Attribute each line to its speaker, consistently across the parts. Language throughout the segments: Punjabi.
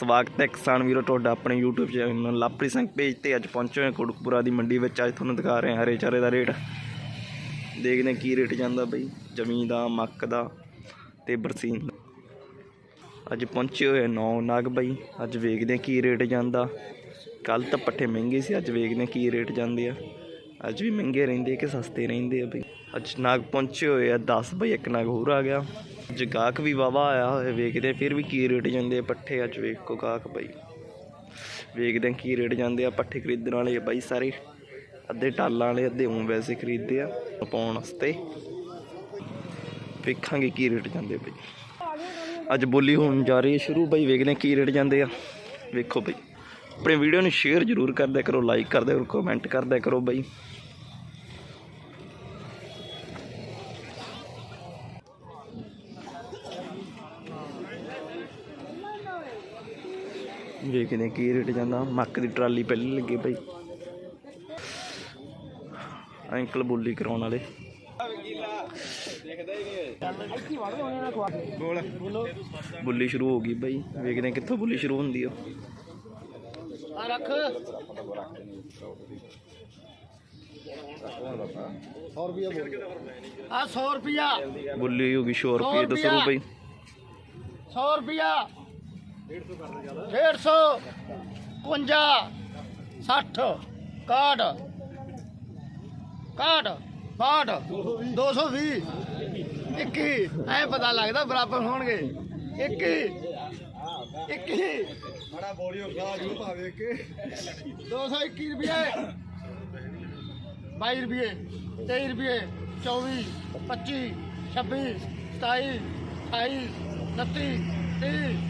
Speaker 1: ਸਵਾਗਤ ਹੈ ਕਿਸਾਨ ਵੀਰੋ ਤੁਹਾਡਾ ਆਪਣੇ YouTube ਚੈਨਲ ਲਾਪਰੀ ਸਿੰਘ ਪੇਜ ਤੇ ਅੱਜ ਪਹੁੰਚੇ ਹਾਂ ਕੋੜਕਪੁਰਾ ਦੀ ਮੰਡੀ ਵਿੱਚ ਅੱਜ ਤੁਹਾਨੂੰ ਦਿਖਾ ਰਹੇ ਹਾਂ ਹਰੇ ਚਾਰੇ ਦਾ ਰੇਟ ਦੇਖਦੇ ਕੀ ਰੇਟ ਜਾਂਦਾ ਬਈ ਜ਼ਮੀਨ ਦਾ ਮੱਕ ਦਾ ਤੇ ਬਰਸੀਨ ਦਾ ਅੱਜ ਪਹੁੰਚੇ ਹੋਏ ਨੌ ਨਾਗ ਬਈ ਅੱਜ ਵੇਖਦੇ ਕੀ ਰੇਟ ਜਾਂਦਾ ਕੱਲ ਤਾਂ ਪੱਠੇ ਮਹਿੰਗੇ ਸੀ ਅੱਜ ਵੇਖਦੇ ਕੀ ਰੇਟ ਜਾਂਦੇ ਆ ਅੱਜ ਵੀ ਮਹਿੰਗੇ ਰਹਿੰਦੇ ਕਿ ਸਸਤੇ ਰਹਿੰਦੇ ਆ ਬਈ ਅੱਜ ਨਾਗ ਪਹੁੰਚੇ ਹੋਏ ਆ 10 ਬਈ ਇੱਕ ਨਾਗ ਹੋਰ ਆ ਗਿਆ ਜੇ ਗਾਹਕ ਵੀ ਵਾਵਾ ਆਇਆ ਹੋਵੇ ਵੇਖਦੇ ਫਿਰ ਵੀ ਕੀ ਰੇਟ ਜਾਂਦੇ ਆ ਪੱਠੇ ਅੱਜ ਵੇਖੋ ਗਾਹਕ ਬਾਈ ਵੇਖਦੇ ਕੀ ਰੇਟ ਜਾਂਦੇ ਆ ਪੱਠੇ ਖਰੀਦਣ ਵਾਲੇ ਆ ਬਾਈ ਸਾਰੇ ਅੱਧੇ ਟਾਲਾਂ ਵਾਲੇ ਅੱਧੇ ਉਂ ਵੈਸੇ ਖਰੀਦਦੇ ਆ ਪਾਉਣ ਵਾਸਤੇ ਵੇਖਾਂਗੇ ਕੀ ਰੇਟ ਜਾਂਦੇ ਬਾਈ ਅੱਜ ਬੋਲੀ ਹੋਣ ਜਾ ਰਹੀ ਹੈ ਸ਼ੁਰੂ ਬਾਈ ਵੇਖਦੇ ਕੀ ਰੇਟ ਜਾਂਦੇ ਆ ਵੇਖੋ ਬਾਈ ਆਪਣੇ ਵੀਡੀਓ ਨੂੰ ਸ਼ੇਅਰ ਜ਼ਰੂਰ ਕਰਦੇ ਕਰੋ ਲਾਈਕ ਕਰਦੇ ਕਰੋ ਕਮੈਂਟ ਕਰਦੇ ਕਰੋ ਬਾਈ ਦੇਖਦੇ ਕੀ ਰੇਟ ਜਾਂਦਾ ਮੱਕ ਦੀ ਟਰਾਲੀ ਪਹਿਲੀ ਲੱਗੀ ਭਾਈ ਅੰਕਲ ਬੋਲੀ ਕਰਾਉਣ ਵਾਲੇ ਬੁੱਲੀ ਸ਼ੁਰੂ ਹੋ ਗਈ ਭਾਈ ਵੇਖਦੇ ਕਿੱਥੋਂ ਬੁੱਲੀ ਸ਼ੁਰੂ ਹੁੰਦੀ ਆ ਆ ਰੱਖ
Speaker 2: ਹੋਰ ਵੀ ਆ 100 ਰੁਪਿਆ ਬੁੱਲੀ ਹੋ ਗਈ 100 ਰੁਪਏ ਦੱਸੋ ਭਾਈ 100 ਰੁਪਿਆ 150 51 60 61 61 62 220 21 ਐ ਪਤਾ ਲੱਗਦਾ ਬਰਾਬਰ ਹੋਣਗੇ 21 21 ਬੜਾ ਬੋਲਿਓ ਉਖਾ ਜੂ ਭਾਵੇਂ ਕਿ 221 ਰੁਪਏ 22 ਰੁਪਏ 23 ਰੁਪਏ 24 25 26 27 28 29 30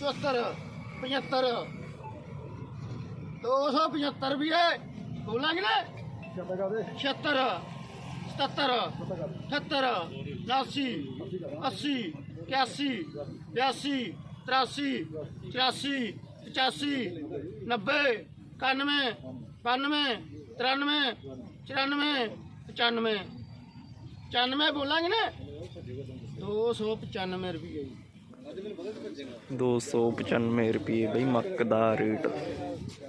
Speaker 2: चौहत्तर पचहत्तर दो सौ पचहत्तर भी है बोलेंगे कि छिहत्तर सतर अठहत्तर उनासी अस्सी इक्यासी बयासी तिरासी चौरासी पचासी नब्बे इक्यानवे बानवे तिरानवे चौरानवे पचानवे पचानवे बोलेंगे ना दो सौ पचानवे रुपये
Speaker 1: 295 ਰੁਪਏ ਬਈ ਮੱਕ ਦਾ ਰੇਟ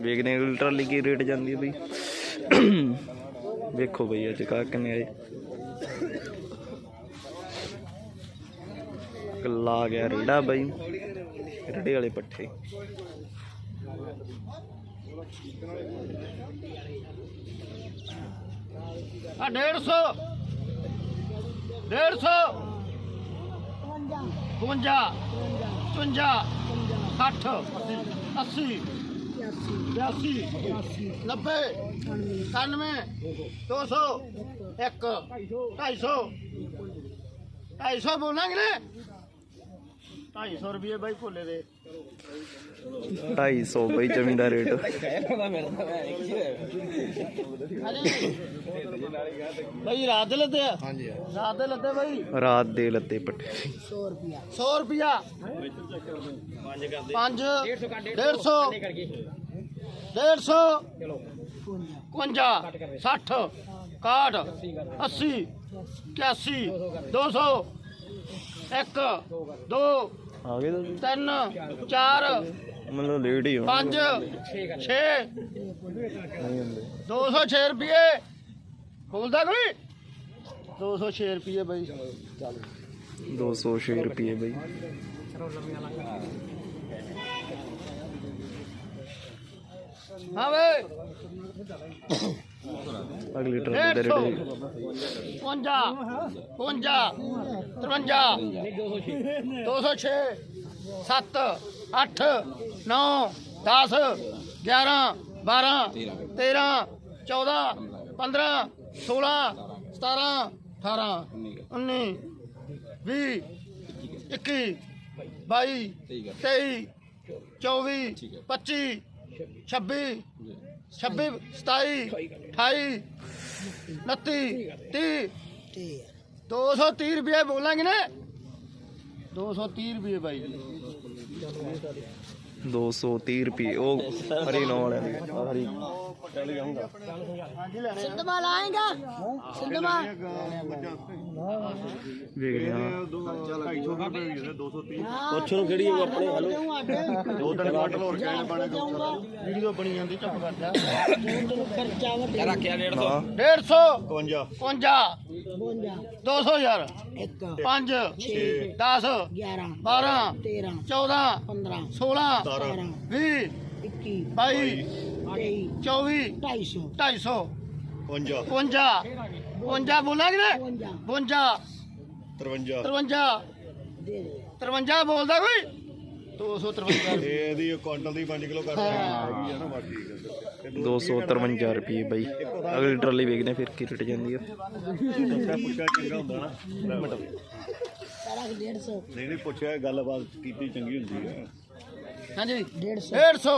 Speaker 1: ਵੇਖਦੇ ਆ ਟਰਾਲੀ ਕੀ ਰੇਟ ਜਾਂਦੀ ਹੈ ਬਈ ਵੇਖੋ ਬਈ ਅੱਜ ਕਾ ਕਿੰਨੇ ਆਏ ਕੱਲਾ ਗਿਆ ਰੇੜਾ ਬਈ ਰੇੜੇ ਵਾਲੇ ਪੱਠੇ
Speaker 2: ਆ 150 150 52 55 60 80 ਬਿਆਸੀ 90 91 200 1 250 250 ਬੋਲਾਂਗੇ ਨੇ 250 ਰੁਪਏ ਬਾਈ ਭੋਲੇ ਦੇ
Speaker 1: 250 ਬਾਈ ਜ਼ਮੀਨ ਦਾ ਰੇਟ
Speaker 2: ਬਾਈ ਰਾਤ ਦੇ ਲੱਦੇ ਆ ਹਾਂਜੀ ਰਾਤ ਦੇ ਲੱਦੇ ਬਾਈ
Speaker 1: ਰਾਤ ਦੇ ਲੱਦੇ ਪੱਟੇ
Speaker 2: 100 ਰੁਪਿਆ 100 ਰੁਪਿਆ ਪੰਜ ਕਰਦੇ 5 150 150 150 ਚਲੋ 55 60 61 80 81 200 1 2 ਆ ਗਏ ਤੁਸੀਂ ਤਿੰਨ ਚਾਰ ਮਤਲਬ ਲੇਟ ਹੀ ਹੋ ਪੰਜ 6 ਨਹੀਂ 206 ਰੁਪਏ ਖੋਲਦਾ ਕੋਈ 206 ਰੁਪਏ ਬਾਈ ਚੱਲ 206 ਰੁਪਏ ਬਾਈ ਹਾਂ ਵੇ ਅਗਲੇ ਟਰਨ ਦੇ ਰੇੜੇ 51 52 53 206 7 8 9 10 11 12 13 14 15 16 17 18 19 20 21 22 23 24 25 26 26 27 28 29 30 230 ਰੁਪਏ ਬੋਲਾਂਗੇ ਨਾ 230 ਰੁਪਏ ਬਾਈ ਜੀ
Speaker 1: 230 ਰੁਪਏ ਉਹ ਹਰੀ ਨੌ ਵਾਲਿਆਂ ਦੀ ਹਰੀ ਜਾਊਗਾ ਸਿੰਧਮਾ ਲਾਏਗਾ ਸਿੰਧਮਾ
Speaker 2: ਲਿਆ ਹਾਂ ਪੁੱਛ ਨੂੰ ਕਿਹੜੀ ਉਹ ਆਪਣੇ ਹਲੋ ਦੋ ਦਿਨ ਕੁਆਟਲ ਹੋਰ ਕਹਿਣੇ ਬਣੇ ਵੀਡੀਓ ਬਣੀ ਜਾਂਦੀ ਚੁੱਪ ਕਰਦਾ ਖਰਚਾ ਵੱਡਾ ਰੱਖਿਆ 150 150 52 200 ਯਾਰ 1 5 6 10 11 12 13 14 15 16 18 21 22 23 24 250 52 52 52 ਬੋਲਾਂਗੇ ਨਾ 52 53 53 53 ਬੋਲਦਾ ਕੋਈ 253 ਇਹਦੀ ਕੁਆਂਟਲ ਦੀ 5 ਕਿਲੋ ਕਰ ਆ
Speaker 1: ਨਾ ਬਾਕੀ 253 ਰੁਪਏ ਬਾਈ ਅਗਲੀ ਟਰਾਲੀ ਵੇਖਦੇ ਫਿਰ ਕੀ ਰਟ ਜਾਂਦੀ ਆ ਪੁੱਛਿਆ ਚੰਗਾ ਹੁੰਦਾ ਨਾ
Speaker 2: 150 ਨਹੀਂ ਨਹੀਂ ਪੁੱਛਿਆ ਗੱਲਬਾਤ ਕੀਤੀ ਚੰਗੀ ਹੁੰਦੀ ਹੈ हाँ जी डेढ़ सौ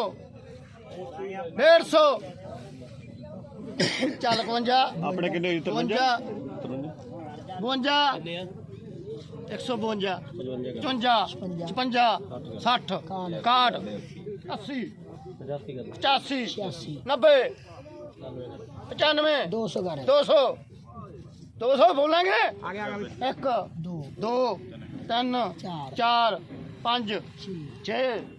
Speaker 2: डेढ़ सौ चल कवंजा अपने किन्ने कवंजा बवंजा एक सौ बवंजा चुंजा छपंजा सठ काट अस्सी पचासी नब्बे पचानवे दो सौ दो सौ दो सौ बोलेंगे एक दो तीन चार पांच पाँच छः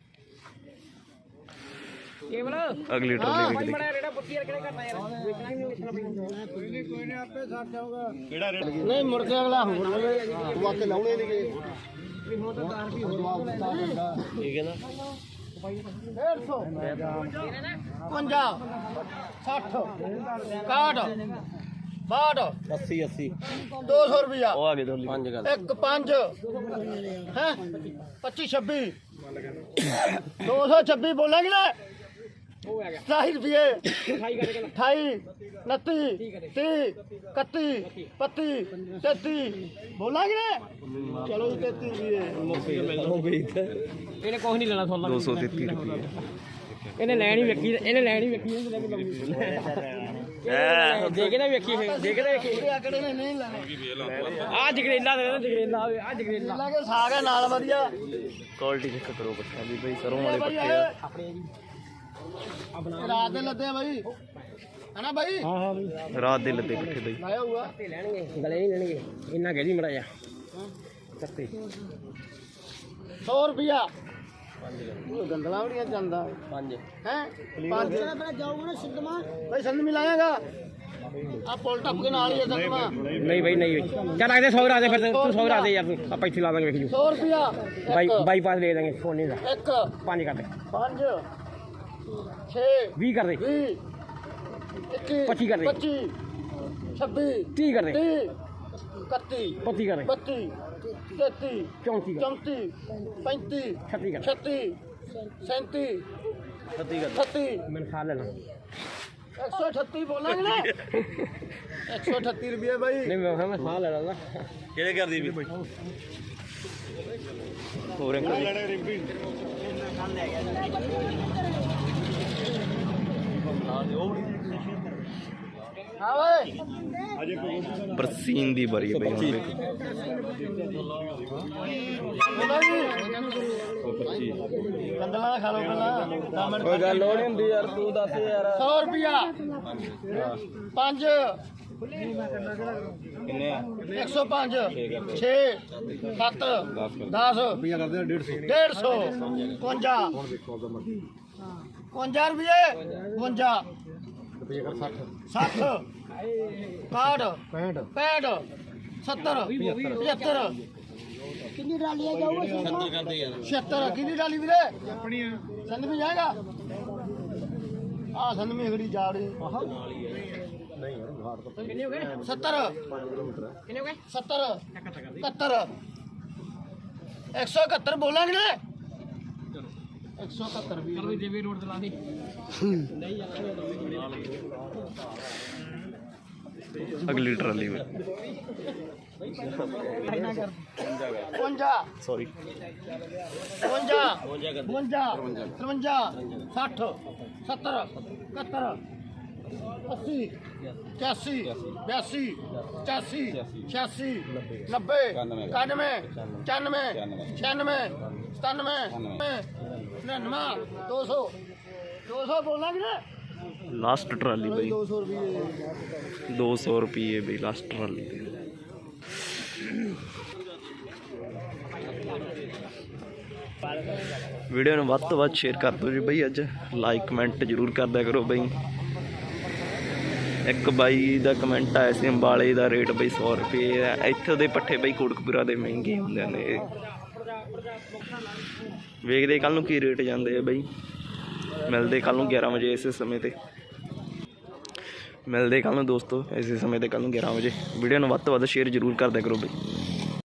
Speaker 1: ਕੇਵਲ ਅਗਲੀ ਟਰਾਲੀ ਵਿਕ ਗਈ ਰੇੜਾ ਬੁੱਤੀ ਯਾਰ ਕਿਹੜਾ ਕਰਨਾ ਯਾਰ ਵੇਖਣਾ ਹੀ ਨਹੀਂ ਵੇਚਣਾ
Speaker 2: ਪੈਂਦਾ ਕੋਈ ਨਹੀਂ ਕੋਈ ਨਹੀਂ ਆਪੇ ਸਰ ਜਾਊਗਾ ਕਿਹੜਾ ਰੇੜਾ ਨਹੀਂ ਮੁੜ ਕੇ ਅਗਲਾ ਹੋਰ ਤੂੰ ਆਕੇ ਲਾਉਣੇ ਨਹੀਂਗੇ ਵੀ ਹੁਣ ਤਾਂ ਕਾਰ ਵੀ ਹੋਰ ਵਾਪਸ ਆ ਜਾਂਦਾ ਠੀਕ ਹੈ ਨਾ 150 60 60 200 ਰੁਪਿਆ ਉਹ ਆ ਗਏ ਦੋਲੀ ਪੰਜ ਗੱਲ 1 5 ਹੈ 25 26 226 ਬੋਲਾਂਗੇ ਨਾ ਉਹ ਆ ਗਿਆ 28 ਰੁਪਏ 28 28 29 30 31 32 ਬੋਲਾ ਕਿ ਚਲੋ 33 ਰੁਪਏ ਹੋ ਗਈ ਇਹਨੇ ਕੁਝ ਨਹੀਂ ਲੈਣਾ ਸੋਲਾ 233 ਰੁਪਏ ਇਹਨੇ ਲੈਣੀ ਵੇਖੀ ਇਹਨੇ ਲੈਣੀ ਵੇਖੀ ਇਹਨੇ ਲੈ ਦੇਖਦਾ ਵੇਖੀ ਦੇਖ ਦੇਖਦਾ ਵੇਖੀ ਆਕੜੇ ਨੇ ਨਹੀਂ ਲੈਣਾ ਆ ਜਗਰੇਲਾ ਦੇ ਜਗਰੇਲਾ ਆ ਜਗਰੇਲਾ ਲਾ ਕੇ ਸਾਗ ਨਾਲ ਵਧੀਆ
Speaker 1: ਕੁਆਲਿਟੀ ਚੈੱਕ ਕਰੋ ਬੱਚਾ ਵੀ ਬਈ ਸਰੋਂ ਵਾਲੇ ਪੱਤੇ ਆ ਆਪਣੇ ਜੀ
Speaker 2: ਰਾਤ ਦੇ ਲੱਦੇ ਆ ਬਾਈ ਹਨਾ ਬਾਈ ਹਾਂ
Speaker 1: ਹਾਂ ਰਾਤ ਦੇ ਲੱਦੇ ਕਿੱਥੇ ਬਾਈ ਲਾਇਆ ਹੋਊਗਾ
Speaker 2: ਤੇ ਲੈਣਗੇ ਗਲੇ ਨਹੀਂ ਲੈਣਗੇ ਇੰਨਾ ਕਹਿ ਦੀ ਮੜਾ ਜਾ ਸੱਤੇ 100 ਰੁਪਿਆ ਗੰਦਲਾ ਵੜੀਆਂ ਜਾਂਦਾ ਪੰਜ ਹੈ ਪੰਜ ਪਹਿਲਾਂ ਜਾਊਗਾ ਨਾ ਸਿੱਧਮਾ ਬਈ ਸੰਦ ਮਿਲਾਏਗਾ ਆ ਪੁਲ ਟੱਪ ਕੇ ਨਾਲ ਹੀ ਆ ਸਕਦਾ ਨਹੀਂ ਬਈ ਨਹੀਂ ਚੱਲ ਲੱਗਦੇ 100 ਰਾਦੇ ਫਿਰ ਤੂੰ 100 ਰਾਦੇ ਯਾਰ ਤੂੰ ਆਪਾਂ ਇੱਥੇ ਲਾ ਦਾਂਗੇ ਵੇਖ ਜੂ 100 ਰੁਪਿਆ ਬਾਈ ਬਾਈਪਾਸ ਦੇ ਦਾਂਗੇ ਨਹੀਂ ਦਾ ਇੱਕ ਪੰਜ ਕਰ ਦੇ ਪੰਜ 6 20 ਕਰ ਦੇ 21 25 ਕਰ ਦੇ 25 26 30 ਕਰ ਦੇ 31 35 ਕਰ ਦੇ 32 33 34 34 35 36 ਕਰ 36 37 36 ਕਰ 36 ਮੈਂ ਲੈਣਾ 138 ਬੋਲਾਂਗੇ ਨਾ 138 ਰੁਪਏ ਬਾਈ ਨਹੀਂ ਮੈਂ ਮੈਂ ਸਾਹ ਲੈ ਲਾਂਗਾ ਕਿਹੜੇ ਕਰਦੀ ਵੀ ਹੋਰ ਅੰਕਲ ਰਿੰਪੀ
Speaker 1: ਹਾਂ ਓਏ ਪਰਸੀਨ ਦੀ ਬਰੀ ਬਈ ਹੁਣ ਵੇਖ
Speaker 2: ਕੰਦਲਾ ਦਾ ਖਾ ਲੋ ਪਹਿਲਾਂ ਕੋਈ ਗੱਲ ਹੋ ਨਹੀਂ ਹੁੰਦੀ ਯਾਰ ਤੂੰ ਦੱਸ ਯਾਰ 100 ਰੁਪਿਆ 5 ਕਿੰਨੇ ਆ 105 6 7 10 ਰੁਪਿਆ ਕਰਦੇ 150 150 55 52 ਰੁਪਏ ਰੁਪਏ ਕਰ 60 60 65 65 70 75 ਕਿੰਨੀ ਡਾਲੀ ਆ ਜਾਊਗਾ 70 ਕਰਦੇ ਯਾਰ ਕਿੰਨੀ ਡਾਲੀ ਵੀਰੇ ਆਪਣੀਆਂ ਸੰਨ ਵੀ ਜਾਏਗਾ ਆ ਸੰਨ ਮੇਗੜੀ ਜਾ ਰਹੀ ਨਹੀਂ ਯਾਰ ਘਾਟ ਤੋਂ ਕਿੰਨੇ ਹੋ ਗਏ 70 ਕਿੰਨੇ ਹੋ ਗਏ 70 71 171 ਬੋਲਾਂਗੇ ਨਾ 171 ਵੀ ਦੇਵੀ ਰੋਡ ਤੇ
Speaker 1: ਦੇ ਅਗਲੀ ਟਰਾਲੀ ਵਿੱਚ
Speaker 2: 55 ਸੌਰੀ 55 55 53 60 70 71 ਅੱਸੀ ਇਕਿਆਸੀ ਬਿਆਸੀ ਪਚਾਸੀ ਛਿਆਸੀ ਨੱਬੇ ਇਕਾਨਵੇਂ ਪਚਾਨਵੇਂ ਛਿਆਨਵੇਂ 97 99 200 200 ਬੋਲਣਾ ਵੀਰੇ
Speaker 1: ਲਾਸਟ ਟਰਾਲੀ ਬਈ 200 ਰੁਪਏ 200 ਰੁਪਏ ਬਈ ਲਾਸਟ ਟਰਾਲੀ ਦੇ ਵੀਡੀਓ ਨੂੰ ਵੱਧ ਤੋਂ ਵੱਧ ਸ਼ੇਅਰ ਕਰ ਦਿਓ ਜੀ ਬਈ ਅੱਜ ਲਾਈਕ ਕਮੈਂਟ ਜ਼ਰੂਰ ਕਰਦਿਆ ਕਰੋ ਬਈ ਇੱਕ ਬਾਈ ਦਾ ਕਮੈਂਟ ਆਇਆ ਸੀ ਅੰਬਾਲੇ ਦਾ ਰੇਟ ਬਈ 100 ਰੁਪਏ ਇੱਥੋਂ ਦੇ ਪੱਠੇ ਬਈ ਕੋਟਕਪੂਰਾ ਦੇ ਮਹਿੰਗੇ ਹੁੰਦੇ ਨੇ ਵੇਖਦੇ ਕੱਲ ਨੂੰ ਕੀ ਰੇਟ ਜਾਂਦੇ ਆ ਬਈ ਮਿਲਦੇ ਕੱਲ ਨੂੰ 11 ਵਜੇ ਇਸੇ ਸਮੇਂ ਤੇ ਮਿਲਦੇ ਕੱਲ ਨੂੰ ਦੋਸਤੋ ਇਸੇ ਸਮੇਂ ਤੇ ਕੱਲ ਨੂੰ 11 ਵਜੇ ਵੀਡੀਓ ਨੂੰ ਵੱਧ ਤੋਂ ਵੱਧ ਸ਼ੇਅਰ ਜ਼ਰੂਰ ਕਰਦਿਆ ਕਰੋ ਬਈ